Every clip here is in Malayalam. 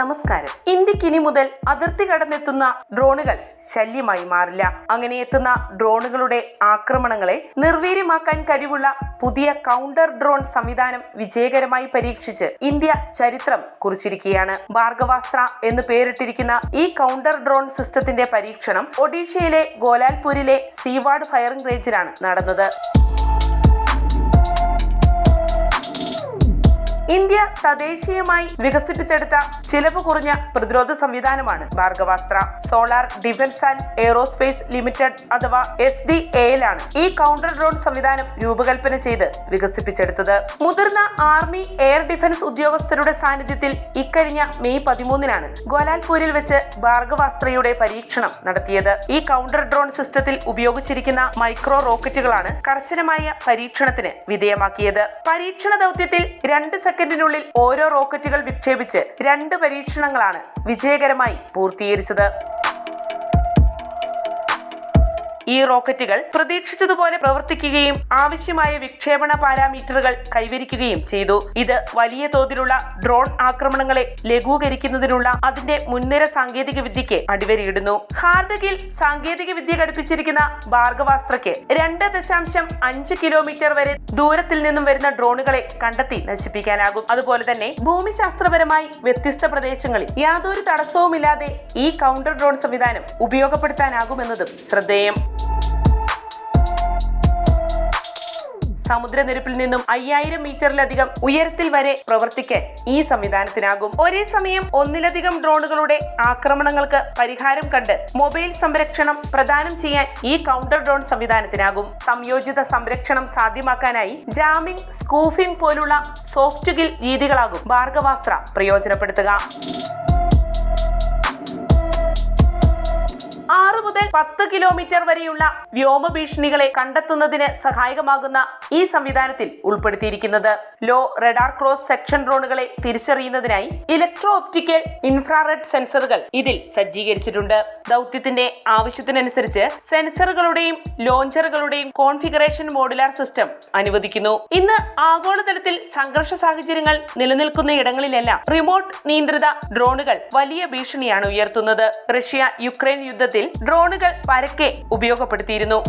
നമസ്കാരം. ഇന്ത്യയ്ക്ക് ഇനി മുതൽ അതിർത്തി കടന്നെത്തുന്ന ഡ്രോണുകൾ ശല്യമായി മാറില്ല. അങ്ങനെ എത്തുന്ന ഡ്രോണുകളുടെ ആക്രമണങ്ങളെ നിർവീര്യമാക്കാൻ കഴിവുള്ള പുതിയ കൗണ്ടർ ഡ്രോൺ സംവിധാനം വിജയകരമായി പരീക്ഷിച്ച് ഇന്ത്യ ചരിത്രം കുറിച്ചിരിക്കുകയാണ്. ഭാർഗവാസ്ത്ര എന്ന് പേരിട്ടിരിക്കുന്ന ഈ കൗണ്ടർ ഡ്രോൺ സിസ്റ്റത്തിന്റെ പരീക്ഷണം ഒഡീഷയിലെ ഗോലാൽപൂരിലെ സീവാർഡ് ഫയറിംഗ് റേഞ്ചിലാണ് നടന്നത്. ഇന്ത്യ തദ്ദേശീയമായി വികസിപ്പിച്ചെടുത്ത ചിലവ് കുറഞ്ഞ പ്രതിരോധ സംവിധാനമാണ് Bhargavastra solar defence and aerospace limited അഥവാ എസ് ഡി എയിലാണ് ഈ കൗണ്ടർ ഡ്രോൺ സംവിധാനം രൂപകൽപ്പന ചെയ്ത് വികസിപ്പിച്ചെടുത്തത്. മുതിർന്ന ആർമി എയർ ഡിഫൻസ് ഉദ്യോഗസ്ഥരുടെ സാന്നിധ്യത്തിൽ ഇക്കഴിഞ്ഞ മെയ് പതിമൂന്നിനാണ് ഗോലാൽപൂരിൽ വെച്ച് ഭാർഗവാസ്ത്രയുടെ പരീക്ഷണം നടത്തിയത്. ഈ കൗണ്ടർ ഡ്രോൺ സിസ്റ്റത്തിൽ ഉപയോഗിച്ചിരിക്കുന്ന മൈക്രോ റോക്കറ്റുകളാണ് കർശനമായ പരീക്ഷണത്തിന് വിധേയമാക്കിയത്. പരീക്ഷണ ദൗത്യത്തിൽ രണ്ട് സെക്കൻഡിനുള്ളിൽ ഓരോ റോക്കറ്റുകൾ വിക്ഷേപിച്ച് രണ്ട് പരീക്ഷണങ്ങളാണ് വിജയകരമായി പൂർത്തീകരിച്ചത്. ഈ റോക്കറ്റുകൾ പ്രതീക്ഷിച്ചതുപോലെ പ്രവർത്തിക്കുകയും ആവശ്യമായ വിക്ഷേപണ പാരാമീറ്ററുകൾ കൈവരിക്കുകയും ചെയ്തു. ഇത് വലിയ തോതിലുള്ള ഡ്രോൺ ആക്രമണങ്ങളെ ലഘൂകരിക്കുന്നതിനുള്ള അതിന്റെ മുൻനിര സാങ്കേതിക വിദ്യയ്ക്ക് അടിവരയിടുന്നു. ഹാർഡഗിൽ സാങ്കേതിക വിദ്യ ഘടിപ്പിച്ചിരിക്കുന്ന ഭാർഗവാസ്ത്രയ്ക്ക് രണ്ട് ദശാംശം അഞ്ച് കിലോമീറ്റർ വരെ ദൂരത്തിൽ നിന്നും വരുന്ന ഡ്രോണുകളെ കണ്ടെത്തി നശിപ്പിക്കാനാകും. അതുപോലെ തന്നെ ഭൂമിശാസ്ത്രപരമായി വ്യത്യസ്ത പ്രദേശങ്ങളിൽ യാതൊരു തടസ്സവുമില്ലാതെ ഈ കൗണ്ടർ ഡ്രോൺ സംവിധാനം ഉപയോഗപ്പെടുത്താനാകുമെന്നതും ശ്രദ്ധേയം. സമുദ്രനിരപ്പിൽ നിന്നും അയ്യായിരം മീറ്ററിലധികം ഉയരത്തിൽ വരെ പ്രവർത്തിക്കാൻ ഈ സംവിധാനത്തിനാകും. ഒരേ സമയം ഒന്നിലധികം ഡ്രോണുകളുടെ ആക്രമണങ്ങൾക്ക് പരിഹാരം കണ്ട് മൊബൈൽ സംരക്ഷണം പ്രദാനം ചെയ്യാൻ ഈ കൗണ്ടർ ഡ്രോൺ സംവിധാനത്തിനാകും. സംയോജിത സംരക്ഷണം സാധ്യമാക്കാനായി ജാമിംഗ് സ്കൂഫിംഗ് പോലുള്ള സോഫ്റ്റ് ഗിൽ രീതികളാകും ഭാർഗവാസ്ത്ര പ്രയോജനപ്പെടുത്തുക. ആറ് മുതൽ പത്ത് കിലോമീറ്റർ വരെയുള്ള വ്യോമ ഭീഷണികളെ കണ്ടെത്തുന്നതിന് സഹായകമാകുന്ന ഈ സംവിധാനത്തിൽ ഉൾപ്പെടുത്തിയിരിക്കുന്നത്. ലോ റഡാർ ക്രോസ് സെക്ഷൻ ഡ്രോണുകളെ തിരിച്ചറിയുന്നതിനായി ഇലക്ട്രോ ഓപ്റ്റിക്കൽ ഇൻഫ്രാറെഡ് സെൻസറുകൾ ഇതിൽ സജ്ജീകരിച്ചിട്ടുണ്ട്. ദൗത്യത്തിന്റെ ആവശ്യത്തിനനുസരിച്ച് സെൻസറുകളുടെയും ലോഞ്ചറുകളുടെയും കോൺഫിഗറേഷൻ മോഡുലാർ സിസ്റ്റം അനുവദിക്കുന്നു. ഇന്ന് ആഗോളതലത്തിൽ സംഘർഷ സാഹചര്യങ്ങൾ നിലനിൽക്കുന്ന ഇടങ്ങളിലെല്ലാം റിമോട്ട് നിയന്ത്രിത ഡ്രോണുകൾ വലിയ ഭീഷണിയാണ് ഉയർത്തുന്നത്. റഷ്യ യുക്രൈൻ യുദ്ധത്തിൽ ഡ്രോണുകൾ പരക്കെ ഉപയോഗപ്പെടുത്തിയിരുന്നു.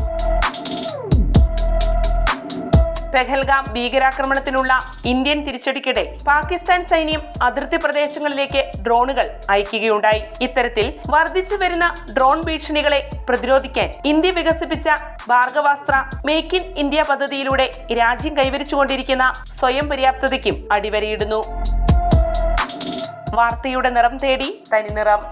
പെഹൽഗാം ഭീകരാക്രമണത്തിനുള്ള ഇന്ത്യൻ തിരിച്ചടിക്കിടെ പാകിസ്ഥാൻ സൈന്യം അതിർത്തി പ്രദേശങ്ങളിലേക്ക് ഡ്രോണുകൾ അയക്കുകയുണ്ടായി. ഇത്തരത്തിൽ വർദ്ധിച്ചു വരുന്ന ഡ്രോൺ ഭീഷണികളെ പ്രതിരോധിക്കാൻ ഇന്ത്യ വികസിപ്പിച്ച ഭാർഗവാസ്ത്ര മേക്ക് ഇൻ ഇന്ത്യ പദ്ധതിയിലൂടെ രാജ്യം കൈവരിച്ചുകൊണ്ടിരിക്കുന്ന സ്വയം പര്യാപ്തതയ്ക്കും അടിവരയിടുന്നു. വാർത്തയുടെ നിറം തേടി തനിനിറം